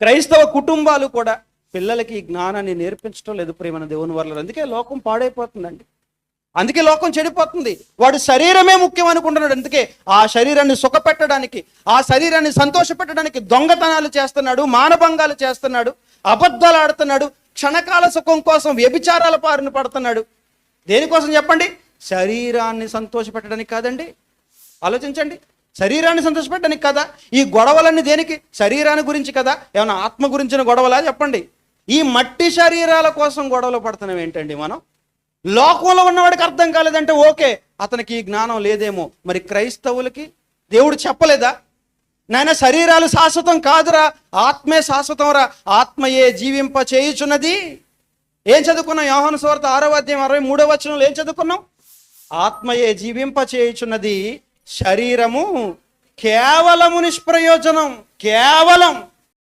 క్రైస్తవ కుటుంబాలు కూడా పిల్లలకి ఈ జ్ఞానాన్ని నేర్పించడం లేదు ప్రేమన దేవుని వల్ల అందుకే లోకం పాడైపోతుందండి. అందుకే లోకం చెడిపోతుంది. వాడు శరీరమే ముఖ్యం అనుకుంటున్నాడు. అందుకే ఆ శరీరాన్ని సుఖపెట్టడానికి ఆ శరీరాన్ని సంతోషపెట్టడానికి దొంగతనాలు చేస్తున్నాడు మానభంగాలు చేస్తున్నాడు అబద్ధాలు ఆడుతున్నాడు క్షణకాల సుఖం కోసం వ్యభిచారాల పారిన పడుతున్నాడు. దేనికోసం చెప్పండి? శరీరాన్ని సంతోషపెట్టడానికి కాదండి. ఆలోచించండి. శరీరాన్ని సంతోషపెట్టడానికి కదా? ఈ గొడవలన్నీ దేనికి? శరీరాన్ని గురించి కదా? ఏమైనా ఆత్మ గురించిన గొడవలా? చెప్పండి. ఈ మట్టి శరీరాల కోసం గొడవలు పడుతున్నాం ఏంటండి మనం? లోకంలో ఉన్నవాడికి అర్థం కాలేదంటే ఓకే అతనికి ఈ జ్ఞానం లేదేమో. మరి క్రైస్తవులకి దేవుడు చెప్పలేదా? నాయన శరీరాలు శాశ్వతం కాదురా ఆత్మే శాశ్వతం రా ఆత్మయే జీవింప చేయుచున్నది. ఏం చదువుకున్నాం? యోహన సువార్త ఆరో అధ్యాయం అరవై మూడో వచనంలో ఏం చదువుకున్నాం? ఆత్మయే జీవింప చేయుచున్నది. శరీరము కేవలము నిష్ప్రయోజనం కేవలం